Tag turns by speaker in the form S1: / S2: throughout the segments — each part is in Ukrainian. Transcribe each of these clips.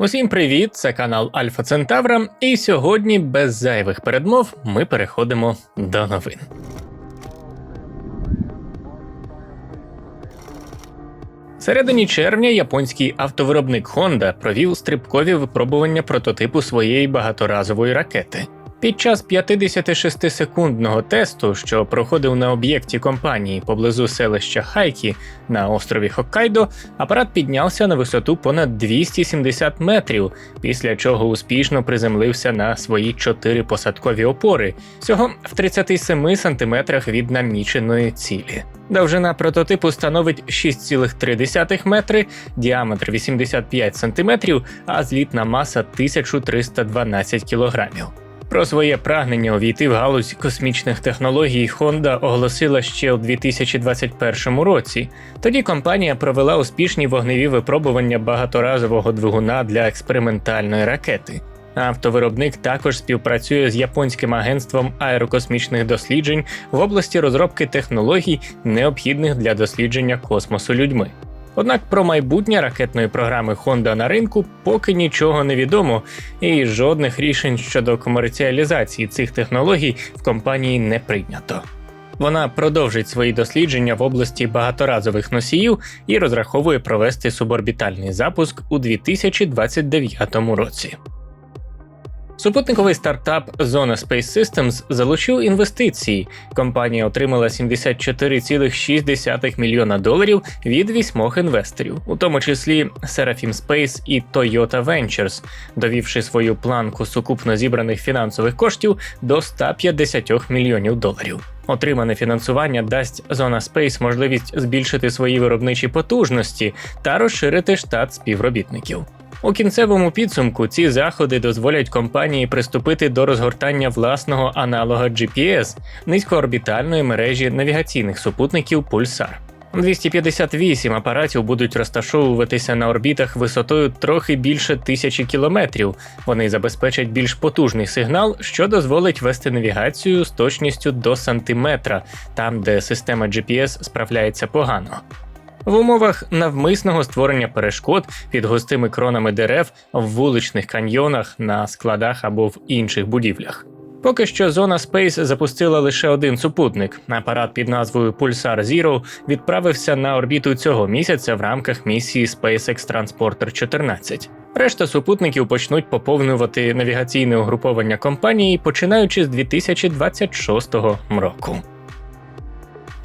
S1: Усім привіт! Це канал Альфа Центавра, і сьогодні без зайвих передмов ми переходимо до новин. Середині червня японський автовиробник Honda провів стрибкові випробування прототипу своєї багаторазової ракети. Під час 56-секундного тесту, що проходив на об'єкті компанії поблизу селища Хайкі на острові Хоккайдо, апарат піднявся на висоту понад 270 метрів, після чого успішно приземлився на свої чотири посадкові опори, всього в 37 сантиметрах від наміченої цілі. Довжина прототипу становить 6,3 метри, діаметр 85 см, а злітна маса 1312 кілограмів. Про своє прагнення увійти в галузь космічних технологій Honda оголосила ще у 2021 році. Тоді компанія провела успішні вогневі випробування багаторазового двигуна для експериментальної ракети. Автовиробник також співпрацює з японським агентством аерокосмічних досліджень в області розробки технологій, необхідних для дослідження космосу людьми. Однак про майбутнє ракетної програми Honda на ринку поки нічого не відомо, і жодних рішень щодо комерціалізації цих технологій в компанії не прийнято. Вона продовжить свої дослідження в області багаторазових носіїв і розраховує провести суборбітальний запуск у 2029 році. Супутниковий стартап Zona Space Systems залучив інвестиції. Компанія отримала 74,6 мільйона доларів від вісьмох інвесторів, у тому числі Seraphim Space і Toyota Ventures, довівши свою планку сукупно зібраних фінансових коштів до 150 мільйонів доларів. Отримане фінансування дасть Zona Space можливість збільшити свої виробничі потужності та розширити штат співробітників. У кінцевому підсумку ці заходи дозволять компанії приступити до розгортання власного аналога GPS низькоорбітальної мережі навігаційних супутників Pulsar. 258 апаратів будуть розташовуватися на орбітах висотою трохи більше тисячі кілометрів. Вони забезпечать більш потужний сигнал, що дозволить вести навігацію з точністю до сантиметра, там де система GPS справляється погано. В умовах навмисного створення перешкод під густими кронами дерев в вуличних каньйонах, на складах або в інших будівлях. Поки що зона Space запустила лише один супутник. Апарат під назвою Pulsar Zero відправився на орбіту цього місяця в рамках місії SpaceX Transporter 14. Решта супутників почнуть поповнювати навігаційне угруповання компанії починаючи з 2026 року.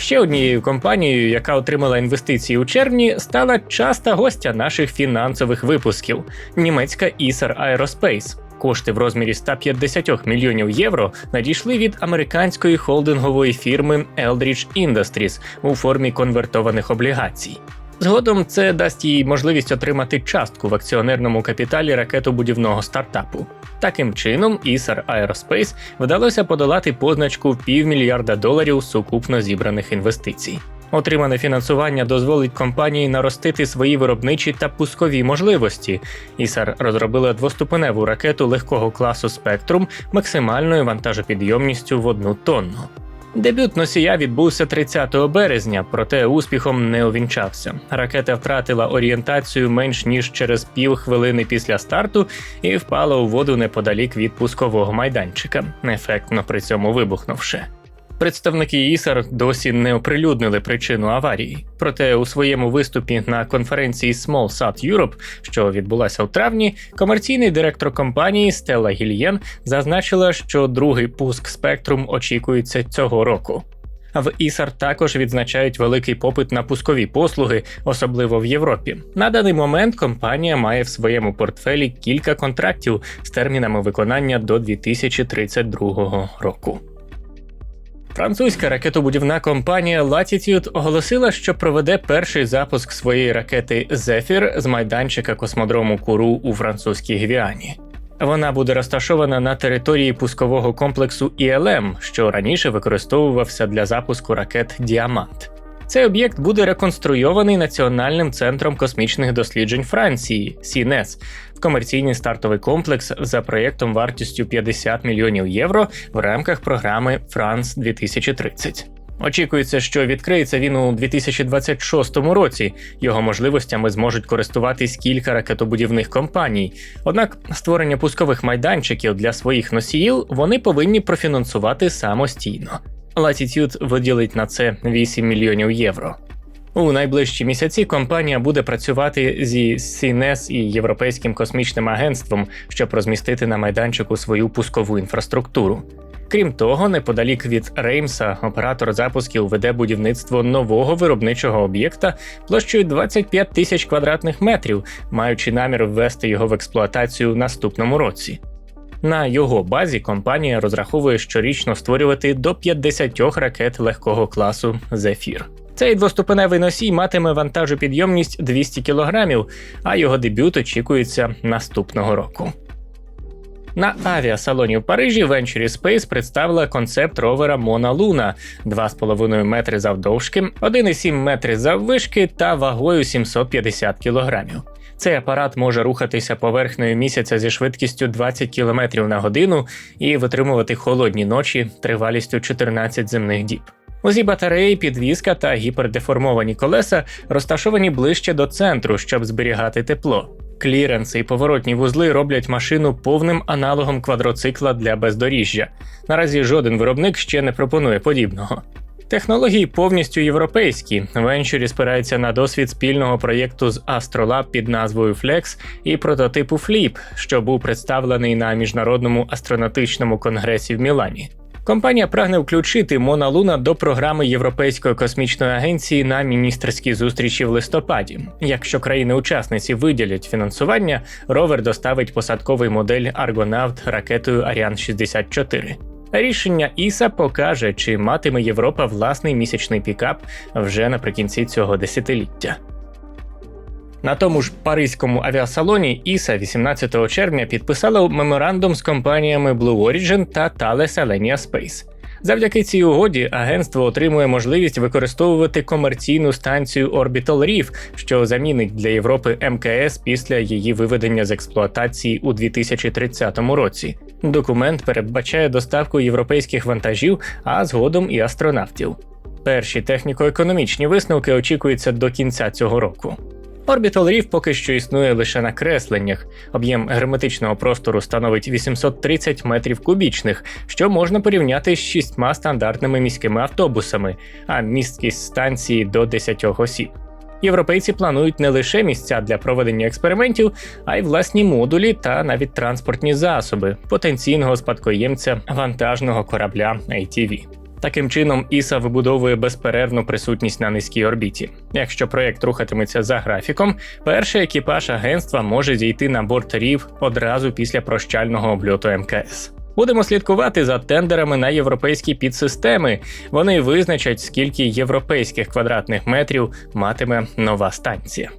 S1: Ще однією компанією, яка отримала інвестиції у червні, стала часта гостя наших фінансових випусків німецька Isar Aerospace. Кошти в розмірі 150 мільйонів євро надійшли від американської холдингової фірми Eldridge Industries у формі конвертованих облігацій. Згодом це дасть їй можливість отримати частку в акціонерному капіталі ракетобудівного стартапу. Таким чином, Isar Aerospace вдалося подолати позначку в півмільярда доларів сукупно зібраних інвестицій. Отримане фінансування дозволить компанії наростити свої виробничі та пускові можливості. Ісар розробила двоступеневу ракету легкого класу Spectrum максимальною вантажопідйомністю в одну тонну. Дебют носія відбувся 30 березня, проте успіхом не увінчався. Ракета втратила орієнтацію менш ніж через пів хвилини після старту і впала у воду неподалік від пускового майданчика, ефектно при цьому вибухнувши. Представники ІСАР досі не оприлюднили причину аварії. Проте у своєму виступі на конференції SmallSat Europe, що відбулася у травні, комерційний директор компанії Стелла Гільєн зазначила, що другий пуск спектрум очікується цього року. В ІСАР також відзначають великий попит на пускові послуги, особливо в Європі. На даний момент компанія має в своєму портфелі кілька контрактів з термінами виконання до 2032 року. Французька ракетобудівна компанія Latitude оголосила, що проведе перший запуск своєї ракети Зефір з майданчика космодрому Куру у французькій Гвіані. Вона буде розташована на території пускового комплексу ІЛМ, що раніше використовувався для запуску ракет Діамант. Цей об'єкт буде реконструйований Національним центром космічних досліджень Франції СІНЕС в комерційний стартовий комплекс за проєктом вартістю 50 мільйонів євро в рамках програми Франс 2030. Очікується, що відкриється він у 2026 році. Його можливостями зможуть користуватись кілька ракетобудівних компаній. Однак створення пускових майданчиків для своїх носіїв вони повинні профінансувати самостійно. Latitude виділить на це 8 мільйонів євро. У найближчі місяці компанія буде працювати зі СІНЕС і Європейським космічним агентством, щоб розмістити на майданчику свою пускову інфраструктуру. Крім того, неподалік від Реймса оператор запусків веде будівництво нового виробничого об'єкта площею 25 тисяч квадратних метрів, маючи намір ввести його в експлуатацію в наступному році. На його базі компанія розраховує щорічно створювати до 50 ракет легкого класу Зефір. Цей двоступеневий носій матиме вантажопідйомність 200 кг, а його дебют очікується наступного року. На авіасалоні в Парижі Venturi Space представила концепт ровера Mona Luna 2,5 метри завдовжки, 1,7 метри заввишки та вагою 750 кілограмів. Цей апарат може рухатися поверхнею місяця зі швидкістю 20 км на годину і витримувати холодні ночі тривалістю 14 земних діб. Усі батареї, підвізка та гіпердеформовані колеса розташовані ближче до центру, щоб зберігати тепло. Кліренси і поворотні вузли роблять машину повним аналогом квадроцикла для бездоріжжя. Наразі жоден виробник ще не пропонує подібного. Технології повністю європейські. Венчурі спирається на досвід спільного проєкту з Astrolab під назвою Flex і прототипу Flip, що був представлений на міжнародному астронавтичному конгресі в Мілані. Компанія прагне включити Мона Луна до програми Європейської космічної агенції на міністерській зустрічі в листопаді. Якщо країни-учасниці виділять фінансування, ровер доставить посадковий модель Аргонавт ракетою Ariane 64. Рішення Іса покаже, чи матиме Європа власний місячний пікап вже наприкінці цього десятиліття. На тому ж паризькому авіасалоні Іса 18 червня підписала меморандум з компаніями Blue Origin та Thales Alenia Space. Завдяки цій угоді агентство отримує можливість використовувати комерційну станцію Orbital Reef, що замінить для Європи МКС після її виведення з експлуатації у 2030 році. Документ передбачає доставку європейських вантажів, а згодом і астронавтів. Перші техніко-економічні висновки очікуються до кінця цього року. Orbital Reef поки що існує лише на кресленнях. Об'єм герметичного простору становить 830 метрів кубічних, що можна порівняти з шістьма стандартними міськими автобусами, а місткість станції до 10 осіб. Європейці планують не лише місця для проведення експериментів, а й власні модулі та навіть транспортні засоби потенційного спадкоємця вантажного корабля ATV. Таким чином, Іса вибудовує безперервну присутність на низькій орбіті. Якщо проєкт рухатиметься за графіком, перший екіпаж агентства може зійти на борт рів одразу після прощального обльоту МКС. Будемо слідкувати за тендерами на європейські підсистеми. Вони визначать, скільки європейських квадратних метрів матиме нова станція.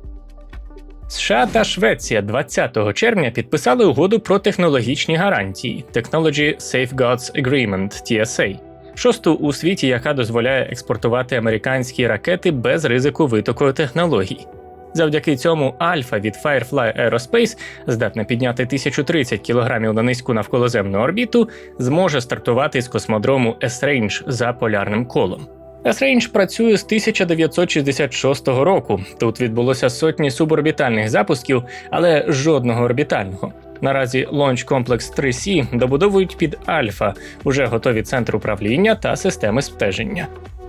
S1: США та Швеція 20 червня підписали угоду про технологічні гарантії Technology Safeguards Agreement TSA шосту у світі, яка дозволяє експортувати американські ракети без ризику витоку технологій. Завдяки цьому Альфа від Firefly Aerospace, здатна підняти 1030 кг на низьку навколоземну орбіту, зможе стартувати з космодрому S-Range за полярним колом. S-Range працює з 1966 року. Тут відбулося сотні суборбітальних запусків, але жодного орбітального. Наразі Launch Complex 3C добудовують під Альфа, уже готові центр управління та системи стеження.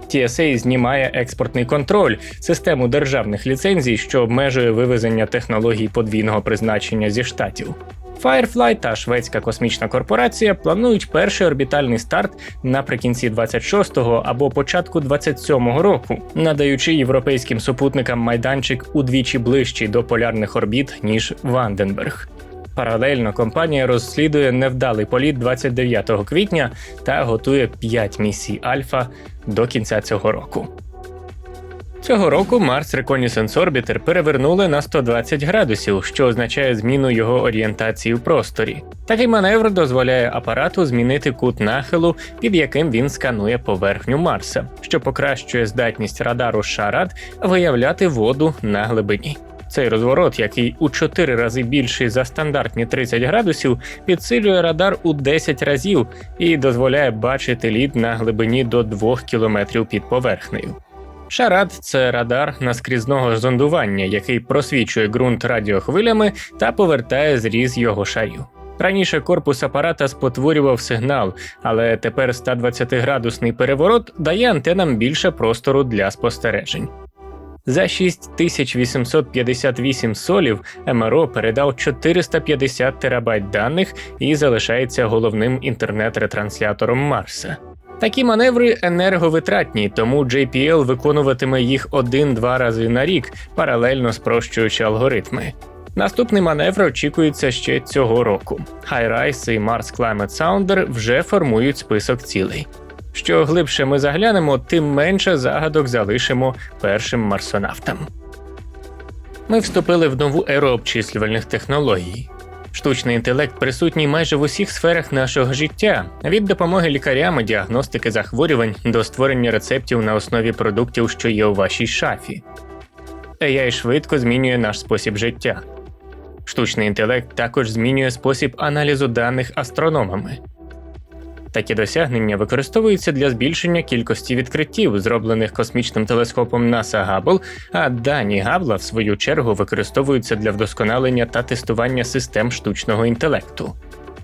S1: TSA знімає експортний контроль, систему державних ліцензій, що обмежує вивезення технологій подвійного призначення зі штатів. Firefly та Шведська космічна корпорація планують перший орбітальний старт наприкінці 26-го або початку 27-го року, надаючи європейським супутникам майданчик удвічі ближчий до полярних орбіт ніж Ванденберг. Паралельно компанія розслідує невдалий політ 29 квітня та готує 5 місій Альфа до кінця цього року. Цього року Mars Reconnaissance Orbiter перевернули на 120 градусів, що означає зміну його орієнтації в просторі. Такий маневр дозволяє апарату змінити кут нахилу, під яким він сканує поверхню Марса, що покращує здатність радару Шарад виявляти воду на глибині. Цей розворот, який у 4 рази більший за стандартні 30 градусів, підсилює радар у 10 разів і дозволяє бачити лід на глибині до 2 км під поверхнею. Шарад це радар наскрізного зондування, який просвічує ґрунт радіохвилями та повертає зріз його шарів. Раніше корпус апарата спотворював сигнал, але тепер 120-градусний переворот дає антенам більше простору для спостережень. За 6858 солів МРО передав 450 терабайт даних і залишається головним інтернет-ретранслятором Марса. Такі маневри енерговитратні, тому JPL виконуватиме їх один-два рази на рік, паралельно спрощуючи алгоритми. Наступний маневр очікується ще цього року. HiRise і Mars Climate Sounder вже формують список цілей. Що глибше ми заглянемо, тим менше загадок залишимо першим марсонавтам. Ми вступили в нову еру обчислювальних технологій. Штучний інтелект присутній майже в усіх сферах нашого життя, від допомоги лікарям і діагностики захворювань до створення рецептів на основі продуктів, що є у вашій шафі. AI швидко змінює наш спосіб життя. Штучний інтелект також змінює спосіб аналізу даних астрономами. Такі досягнення використовуються для збільшення кількості відкриттів, зроблених космічним телескопом NASA Hubble, а дані Габла, в свою чергу, використовуються для вдосконалення та тестування систем штучного інтелекту.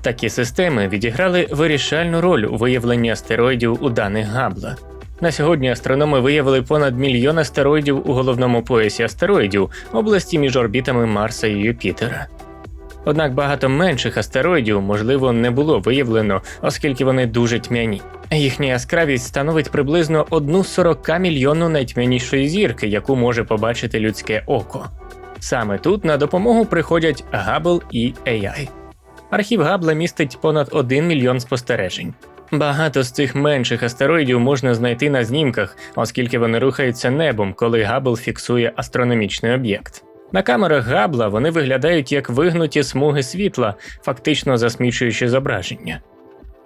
S1: Такі системи відіграли вирішальну роль у виявленні астероїдів у даних Габла. На сьогодні астрономи виявили понад мільйон астероїдів у головному поясі астероїдів області між орбітами Марса і Юпітера. Однак багато менших астероїдів, можливо, не було виявлено, оскільки вони дуже тьмяні. Їхня яскравість становить приблизно одну 40 мільйонну найтьмянішої зірки, яку може побачити людське око. Саме тут на допомогу приходять Hubble і AI. Архів Габла містить понад 1 мільйон спостережень. Багато з цих менших астероїдів можна знайти на знімках, оскільки вони рухаються небом, коли Габл фіксує астрономічний об'єкт. На камерах Габла вони виглядають як вигнуті смуги світла, фактично засмічуючи зображення.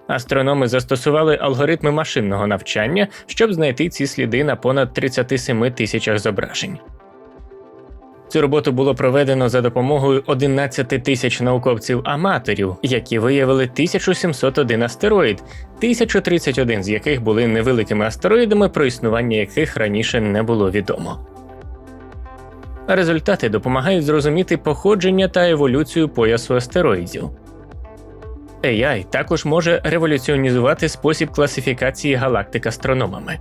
S1: Астрономи застосували алгоритми машинного навчання, щоб знайти ці сліди на понад 37 тисячах зображень. Цю роботу було проведено за допомогою 11 тисяч науковців-аматорів, які виявили 1701 астероїд, 1031 з яких були невеликими астероїдами, про існування яких раніше не було відомо. Результати допомагають зрозуміти походження та еволюцію поясу астероїдів. AI також може революціонізувати спосіб класифікації галактик астрономами.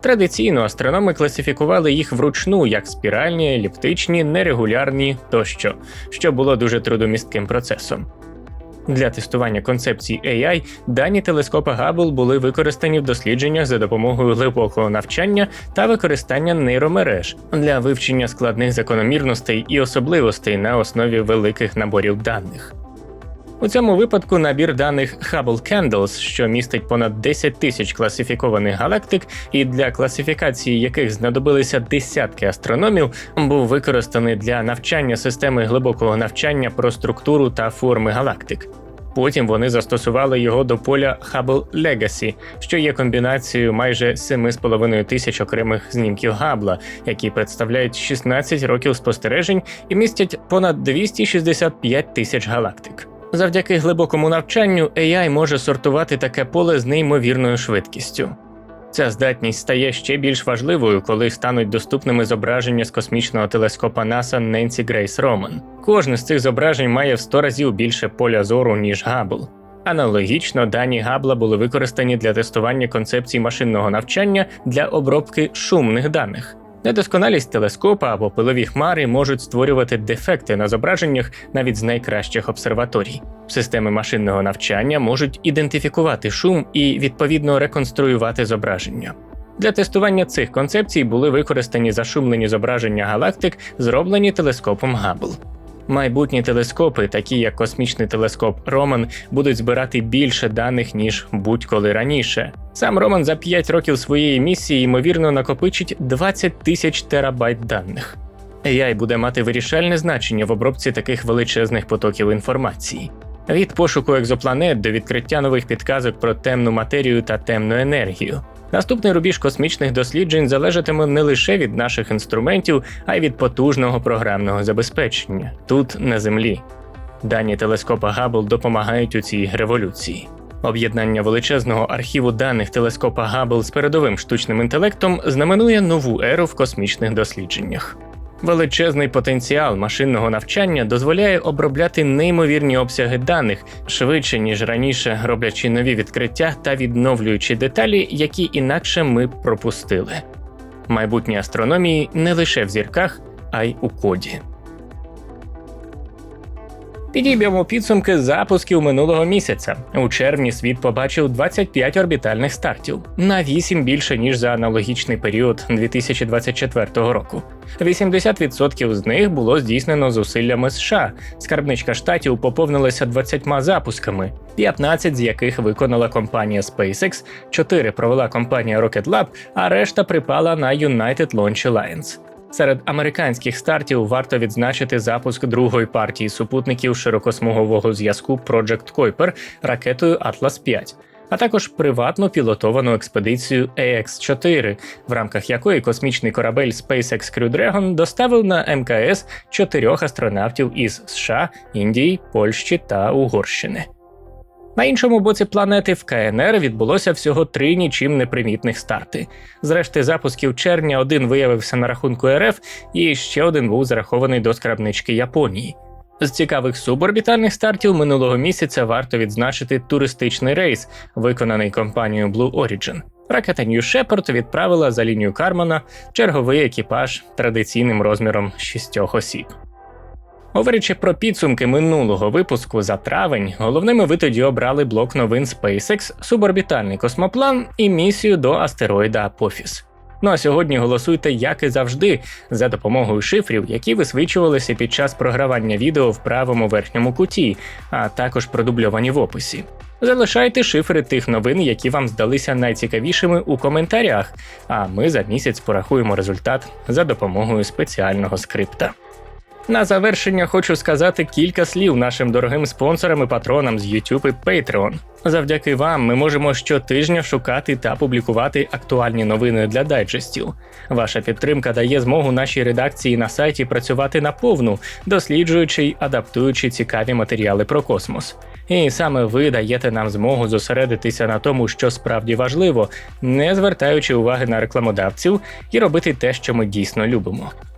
S1: Традиційно астрономи класифікували їх вручну як спіральні, еліптичні, нерегулярні тощо, що було дуже трудомістким процесом. Для тестування концепції AI дані телескопа Габл були використані в дослідженнях за допомогою глибокого навчання та використання нейромереж для вивчення складних закономірностей і особливостей на основі великих наборів даних. У цьому випадку набір даних Hubble Candles, що містить понад 10 тисяч класифікованих галактик, і для класифікації яких знадобилися десятки астрономів, був використаний для навчання системи глибокого навчання про структуру та форми галактик. Потім вони застосували його до поля Hubble Legacy, що є комбінацією майже 7,5 тисяч окремих знімків Габла, які представляють 16 років спостережень і містять понад 265 тисяч галактик. Завдяки глибокому навчанню AI може сортувати таке поле з неймовірною швидкістю. Ця здатність стає ще більш важливою, коли стануть доступними зображення з космічного телескопа NASA Ненсі Грейс Роман. Кожне з цих зображень має в 100 разів більше поля зору, ніж Габл. Аналогічно, дані Габла були використані для тестування концепцій машинного навчання для обробки шумних даних. Недосконалість телескопа або пилові хмари можуть створювати дефекти на зображеннях навіть з найкращих обсерваторій. Системи машинного навчання можуть ідентифікувати шум і відповідно реконструювати зображення. Для тестування цих концепцій були використані зашумлені зображення галактик, зроблені телескопом Габл. Майбутні телескопи, такі як космічний телескоп Роман, будуть збирати більше даних ніж будь-коли раніше. Сам Роман за 5 років своєї місії ймовірно накопичить 20 тисяч терабайт даних. AI буде мати вирішальне значення в обробці таких величезних потоків інформації. Від пошуку екзопланет до відкриття нових підказок про темну матерію та темну енергію. Наступний рубіж космічних досліджень залежатиме не лише від наших інструментів, а й від потужного програмного забезпечення тут на землі. Дані телескопа Габл допомагають у цій революції. Об'єднання величезного архіву даних телескопа Габл з передовим штучним інтелектом знаменує нову еру в космічних дослідженнях. Величезний потенціал машинного навчання дозволяє обробляти неймовірні обсяги даних швидше ніж раніше, роблячи нові відкриття та відновлюючи деталі, які інакше ми пропустили. Майбутнє астрономії не лише в зірках, а й у коді. Підіб'ємо підсумки запусків минулого місяця. У червні світ побачив 25 орбітальних стартів на 8 більше ніж за аналогічний період 2024 року. 80% з них було здійснено зусиллями США. Скарбничка штатів поповнилася 20 запусками, 15 з яких виконала компанія SpaceX, 4 провела компанія Rocket Lab, а решта припала на United Launch Alliance. Серед американських стартів варто відзначити запуск другої партії супутників широкосмугового зв'язку Project Kuiper ракетою Atlas 5 а також приватну пілотовану експедицію AX-4, в рамках якої космічний корабель SpaceX Crew Dragon доставив на МКС чотирьох астронавтів із США, Індії, Польщі та Угорщини. На іншому боці планети в КНР відбулося всього три нічим непримітних старти. Зрешти запусків червня один виявився на рахунку РФ, і ще один був зарахований до скрабнички Японії. З цікавих суборбітальних стартів минулого місяця варто відзначити туристичний рейс, виконаний компанією Blue Origin. Ракета New Shepard відправила за лінію Кармана черговий екіпаж традиційним розміром шістьох осіб. Говорячи про підсумки минулого випуску за травень, головними ви тоді обрали блок новин SpaceX, суборбітальний космоплан і місію до астероїда Апофіс. Ну а сьогодні голосуйте, як і завжди, за допомогою шифрів, які висвічувалися під час програвання відео в правому верхньому куті, а також продубльовані в описі. Залишайте шифри тих новин, які вам здалися найцікавішими у коментарях, а ми за місяць порахуємо результат за допомогою спеціального скрипта. На завершення хочу сказати кілька слів нашим дорогим спонсорам і патронам з YouTube і Patreon. Завдяки вам ми можемо щотижня шукати та публікувати актуальні новини для дайджестів. Ваша підтримка дає змогу нашій редакції на сайті працювати наповну, досліджуючи й адаптуючи цікаві матеріали про космос. І саме ви даєте нам змогу зосередитися на тому, що справді важливо, не звертаючи уваги на рекламодавців і робити те, що ми дійсно любимо.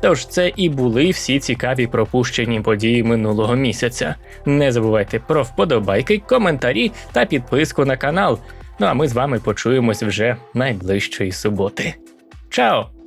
S1: Тож це і були всі цікаві пропущені події минулого місяця. Не забувайте про вподобайки, коментарі та підписку на канал. Ну а ми з вами почуємось вже найближчої суботи. Чао!